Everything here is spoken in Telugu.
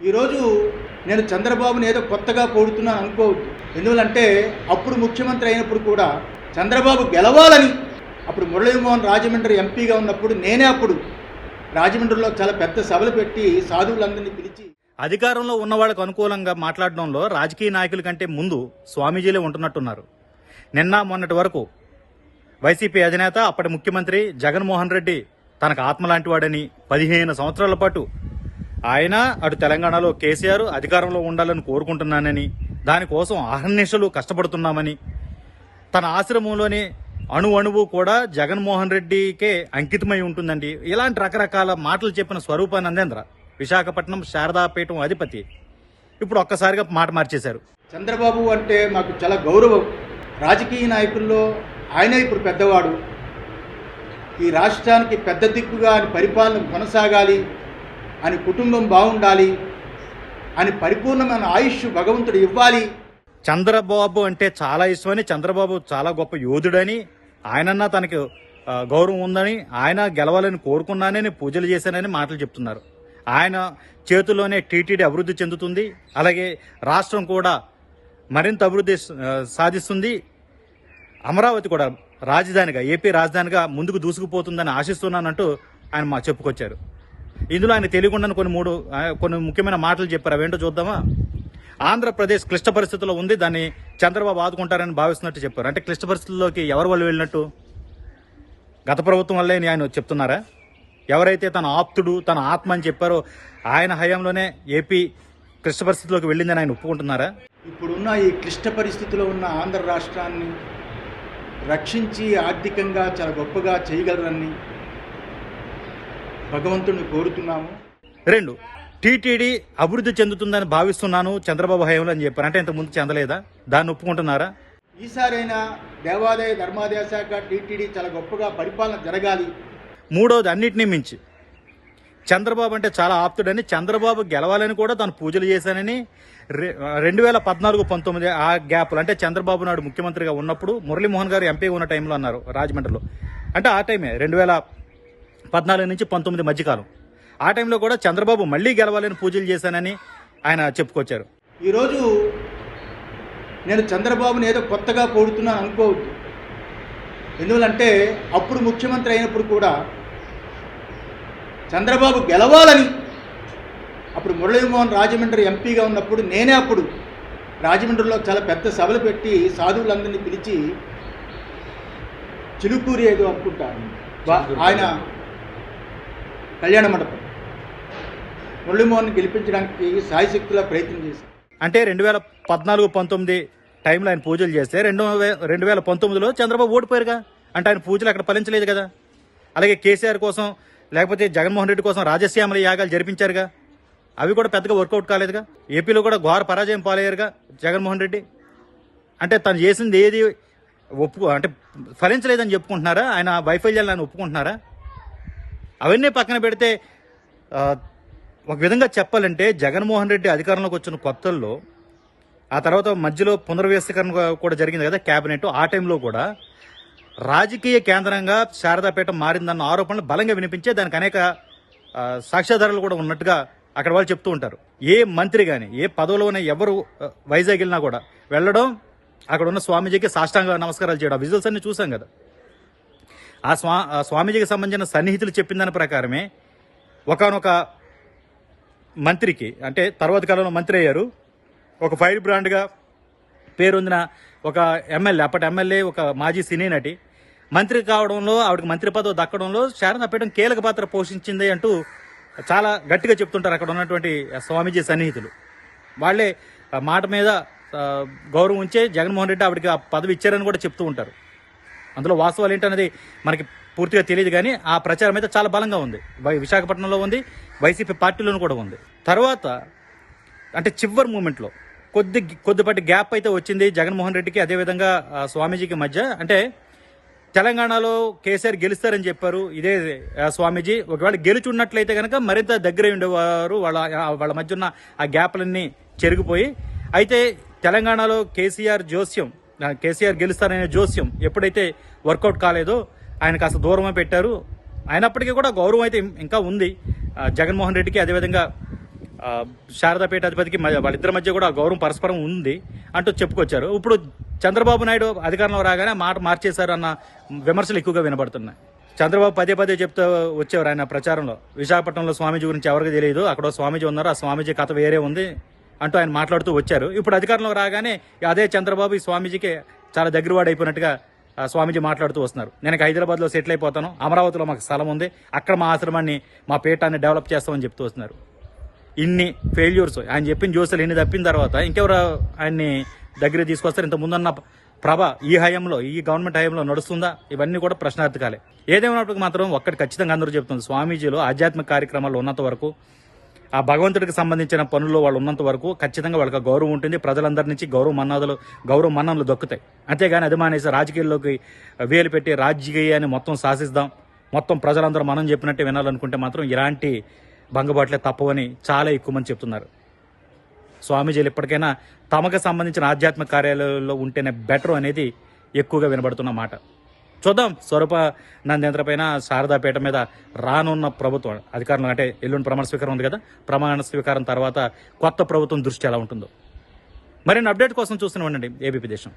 ఈరోజు నేను చంద్రబాబుని ఏదో కొత్తగా పొడుతున్నాను అనుకోవద్దు. ఎందువలంటే అప్పుడు ముఖ్యమంత్రి అయినప్పుడు కూడా చంద్రబాబు గెలవాలని అప్పుడు మురళీమోహన్ రాజమండ్రి ఎంపీగా ఉన్నప్పుడు నేనే అప్పుడు రాజమండ్రిలో చాలా పెద్ద సభలు పెట్టి సాధువులందరినీ పిలిచి అధికారంలో ఉన్న వాళ్ళకు అనుకూలంగా మాట్లాడడంలో రాజకీయ నాయకుల కంటే ముందు స్వామీజీలే ఉంటున్నట్టున్నారు. నిన్న మొన్నటి వరకు వైసీపీ అధినేత అప్పటి ముఖ్యమంత్రి జగన్మోహన్ రెడ్డి తనకు ఆత్మలాంటి వాడని పదిహేను సంవత్సరాల పాటు ఆయన అటు తెలంగాణలో కేసీఆర్ అధికారంలో ఉండాలని కోరుకుంటున్నానని దానికోసం అహర్నిశలు కష్టపడుతున్నామని తన ఆశ్రమంలోనే అణు అణువు కూడా జగన్మోహన్ రెడ్డికే అంకితమై ఉంటుందండి. ఇలాంటి రకరకాల మాటలు చెప్పిన స్వరూపానందేంద్ర విశాఖపట్నం శారదాపీఠం అధిపతి ఇప్పుడు ఒక్కసారిగా మాట మార్చేశారు. చంద్రబాబు అంటే మాకు చాలా గౌరవం. రాజకీయ నాయకుల్లో ఆయనే ఇప్పుడు పెద్దవాడు. ఈ రాష్ట్రానికి పెద్ద దిక్కుగా పరిపాలన కొనసాగాలి అని కుటుంబం బాగుండాలి అని పరిపూర్ణమైన ఆయుష్ భగవంతుడు ఇవ్వాలి. చంద్రబాబు అంటే చాలా ఇష్టమని చంద్రబాబు చాలా గొప్ప యోధుడని ఆయనన్నా తనకు గౌరవం ఉందని ఆయన గెలవాలని కోరుకున్నానని పూజలు చేశానని మాటలు చెప్తున్నారు. ఆయన చేతుల్లోనే టీటీడీ అభివృద్ధి చెందుతుంది అలాగే రాష్ట్రం కూడా మరింత అభివృద్ధి సాధిస్తుంది. అమరావతి కూడా రాజధానిగా ఏపీ రాజధానిగా ముందుకు దూసుకుపోతుందని ఆశిస్తున్నానంటూ ఆయన మా చెప్పుకొచ్చారు. ఇందులో ఆయన తెలియకుండా కొన్ని మూడు కొన్ని ముఖ్యమైన మాటలు చెప్పారు. అవేంటో చూద్దామా? ఆంధ్రప్రదేశ్ క్లిష్ట పరిస్థితుల్లో ఉంది దాన్ని చంద్రబాబు ఆదుకుంటారని భావిస్తున్నట్టు చెప్పారు. అంటే క్లిష్ట పరిస్థితుల్లోకి ఎవరు వాళ్ళు వెళ్ళినట్టు? గత ప్రభుత్వం వల్లే అని ఆయన చెప్తున్నారా? ఎవరైతే తన ఆప్తుడు తన ఆత్మ అని చెప్పారో ఆయన హయాంలోనే ఏపీ క్లిష్ట పరిస్థితిలోకి వెళ్ళిందని ఆయన ఒప్పుకుంటున్నారా? ఇప్పుడున్న ఈ క్లిష్ట పరిస్థితిలో ఉన్న ఆంధ్ర రాష్ట్రాన్ని రక్షించి ఆర్థికంగా చాలా గొప్పగా చేయగలరని భగవంతుడిని కోరుతున్నాము. రెండు టీటీడీ అభివృద్ధి చెందుతుందని భావిస్తున్నాను చంద్రబాబు హయాంలో అని చెప్పారు. అంటే ఇంతకుముందు చెందలేదా? దాన్ని ఒప్పుకుంటున్నారా? ఈసారైనా దేవాదాయ ధర్మాదాయ శాఖ టీటీడీ చాలా గొప్పగా పరిపాలన జరగాలి. మూడోది అన్నిటినీ మించి. చంద్రబాబు అంటే చాలా ఆప్తుడని చంద్రబాబు గెలవాలని కూడా తాను పూజలు చేశానని రెండు వేల పద్నాలుగు పంతొమ్మిది ఆ గ్యాప్లు అంటే చంద్రబాబు నాయుడు ముఖ్యమంత్రిగా ఉన్నప్పుడు మురళీమోహన్ గారు ఎంపీ ఉన్న టైంలో అన్నారు రాజమండ్రిలో. అంటే ఆ టైమే రెండు వేల పద్నాలుగు నుంచి పంతొమ్మిది మధ్యకాలం. ఆ టైంలో కూడా చంద్రబాబు మళ్ళీ గెలవాలని పూజలు చేశానని ఆయన చెప్పుకొచ్చారు. ఈరోజు నేను చంద్రబాబుని ఏదో కొత్తగా పొడుతున్నాను అనుకోవద్దు. ఎందువలంటే అప్పుడు ముఖ్యమంత్రి అయినప్పుడు కూడా చంద్రబాబు గెలవాలని అప్పుడు మురళీమోహన్ రాజమండ్రి ఎంపీగా ఉన్నప్పుడు నేనే అప్పుడు రాజమండ్రిలో చాలా పెద్ద సభలు పెట్టి సాధువులందరినీ పిలిచి చిలుకూరి ఏదో అనుకుంటాను ఆయన కళ్యాణ మండపం. మురళీమోహన్ గెలిపించడానికి సాయశక్తిలా ప్రయత్నం చేశారు. అంటే రెండు వేల పద్నాలుగు పంతొమ్మిది టైంలో ఆయన పూజలు చేస్తే రెండు రెండు వేల పంతొమ్మిదిలో చంద్రబాబు ఓడిపోయారుగా. అంటే ఆయన పూజలు అక్కడ ఫలించలేదు కదా. అలాగే కేసీఆర్ కోసం లేకపోతే జగన్మోహన్ రెడ్డి కోసం రాజశ్యామల యాగాలు జరిపించారుగా. అవి కూడా పెద్దగా వర్కౌట్ కాలేదుగా. ఏపీలో కూడా ఘోర పరాజయం పాలయ్యారుగా జగన్మోహన్ రెడ్డి. అంటే తను చేసింది ఏది ఒప్పుకో అంటే ఫలించలేదని చెప్పుకుంటున్నారా? ఆయన వైఫల్యాలను ఆయన ఒప్పుకుంటున్నారా? అవన్నీ పక్కన పెడితే ఒక విధంగా చెప్పాలంటే జగన్మోహన్ రెడ్డి అధికారంలోకి వచ్చిన కొత్తల్లో ఆ తర్వాత మధ్యలో పునర్వ్యవస్థీకరణ కూడా జరిగింది కదా కేబినెట్ ఆ టైంలో కూడా రాజకీయ కేంద్రంగా శారదాపేట మారిందన్న ఆరోపణలు బలంగా వినిపించే దానికి అనేక సాక్ష్యాధారాలు కూడా ఉన్నట్టుగా అక్కడ వాళ్ళు చెప్తూ ఉంటారు. ఏ మంత్రి కానీ ఏ పదవిలో ఉన్న ఎవరు వైజాగ్ వెళ్ళినా కూడా వెళ్ళడం అక్కడ ఉన్న స్వామీజీకి సాష్టాంగ నమస్కారాలు చేయడం విజువల్స్ అన్ని చూసాం కదా. ఆ స్వా స్వామీజీకి సంబంధించిన సన్నిహితులు చెప్పిన దాని ప్రకారమే ఒకనొక మంత్రికి అంటే తర్వాత కాలంలో మంత్రి అయ్యారు. ఒక ఫైర్ బ్రాండ్గా పేరొందిన ఒక ఎమ్మెల్యే అప్పటి ఎమ్మెల్యే ఒక మాజీ సినీ నటి. మంత్రి కావడంలో ఆవిడకి మంత్రి పదవి దక్కడంలో శారదాపీఠం కీలక పాత్ర పోషించింది అంటూ చాలా గట్టిగా చెప్తుంటారు అక్కడ ఉన్నటువంటి స్వామీజీ సన్నిహితులు. వాళ్ళే మాట మీద గౌరవం ఉంచే జగన్మోహన్ రెడ్డి ఆవిడకి ఆ పదవి ఇచ్చారని కూడా చెప్తూ ఉంటారు. అందులో వాస్తవాలు ఏంటనేది మనకి పూర్తిగా తెలియదు కానీ ఆ ప్రచారం అయితే చాలా బలంగా ఉంది. వై- విశాఖపట్నంలో ఉంది వైసీపీ పార్టీలోనూ కూడా ఉంది. తర్వాత అంటే చివరి మూమెంట్లో కొద్ది కొద్దిపాటి గ్యాప్ అయితే వచ్చింది జగన్మోహన్ రెడ్డికి అదేవిధంగా స్వామీజీకి మధ్య. అంటే తెలంగాణలో కేసీఆర్ గెలుస్తారని చెప్పారు ఇదే స్వామీజీ. ఒకవేళ గెలుచున్నట్లయితే కనుక మరింత దగ్గర ఉండేవారు వాళ్ళ వాళ్ళ మధ్య ఉన్న ఆ గ్యాప్లన్నీ చెరిగిపోయి. అయితే తెలంగాణలో కేసీఆర్ జోస్యం కేసీఆర్ గెలుస్తారనే జోస్యం ఎప్పుడైతే వర్కౌట్ కాలేదో ఆయన కాస్త దూరమే పెట్టారు. అయినప్పటికీ కూడా గౌరవం అయితే ఇంకా ఉంది. జగన్మోహన్ రెడ్డికి అదేవిధంగా శారదాపేట అధిపతికి వాళ్ళిద్దరి మధ్య కూడా గౌరవం పరస్పరం ఉంది అంటూ చెప్పుకొచ్చారు. ఇప్పుడు చంద్రబాబు నాయుడు అధికారంలో రాగానే మాట మార్చేశారు అన్న విమర్శలు ఎక్కువగా వినబడుతున్నాయి. చంద్రబాబు పదే పదే చెప్తూ వచ్చేవారు ఆయన ప్రచారంలో. విశాఖపట్నంలో స్వామీజీ గురించి ఎవరికి తెలియదు. అక్కడ స్వామీజీ ఉన్నారు. ఆ స్వామీజీ కథ వేరే ఉంది. అంటూ ఆయన మాట్లాడుతూ వచ్చారు. ఇప్పుడు అధికారంలో రాగానే అదే చంద్రబాబు ఈ స్వామీజీకి చాలా దగ్గరవాడు అయిపోయినట్టుగా స్వామీజీ మాట్లాడుతూ వస్తున్నారు. నేను హైదరాబాద్లో సెటిల్ అయిపోతాను. అమరావతిలో మాకు స్థలం ఉంది. అక్కడ మా ఆశ్రమాన్ని మా పీఠాన్ని డెవలప్ చేస్తామని చెప్తూ వస్తున్నారు. ఇన్ని ఫెయిల్యూర్స్. ఆయన చెప్పిన జ్యోతులు ఇన్ని తప్పిన తర్వాత ఇంకెవరు ఆయన్ని దగ్గర తీసుకొస్తారు? ఇంత ముందున్న ప్రభ ఈ హయాంలో ఈ గవర్నమెంట్ హయాంలో నడుస్తుందా? ఇవన్నీ కూడా ప్రశ్నార్థకాలే. ఏదేమైనప్పటికీ మాత్రం ఒక్కటి ఖచ్చితంగా అందరూ చెప్తుంది. స్వామీజీలో ఆధ్యాత్మిక కార్యక్రమాలు ఉన్నంత వరకు ఆ భగవంతుడికి సంబంధించిన పనుల్లో వాళ్ళు ఉన్నంత వరకు ఖచ్చితంగా వాళ్ళకి గౌరవం ఉంటుంది. ప్రజలందరి నుంచి గౌరవ మన్నాదులు గౌరవ మన్ననలు దక్కుతాయి. అంతేగాని అది మానేసి రాజకీయాల్లోకి వేలు పెట్టి రాజకీయాన్ని మొత్తం శాసిస్తాం మొత్తం ప్రజలందరూ మనం చెప్పినట్టే వినాలనుకుంటే మాత్రం ఇలాంటి భంగబాట్లే తప్పవని చాలా ఎక్కువ మంది చెప్తున్నారు. స్వామీజీలు ఇప్పటికైనా తమకు సంబంధించిన ఆధ్యాత్మిక కార్యాలయాల్లో ఉంటేనే బెటర్ అనేది ఎక్కువగా వినబడుతున్న మాట. చూద్దాం. స్వరూప నందేంద్ర పైన శారదాపేట మీద రానున్న ప్రభుత్వం అధికారంలో అంటే ఎల్లుండి ప్రమాణ స్వీకారం ఉంది కదా ప్రమాణ స్వీకారం తర్వాత కొత్త ప్రభుత్వం దృష్టి ఎలా ఉంటుందో. మరిన్ని అప్డేట్ కోసం చూస్తూనే ఉండండి ఏబీపీ దేశం.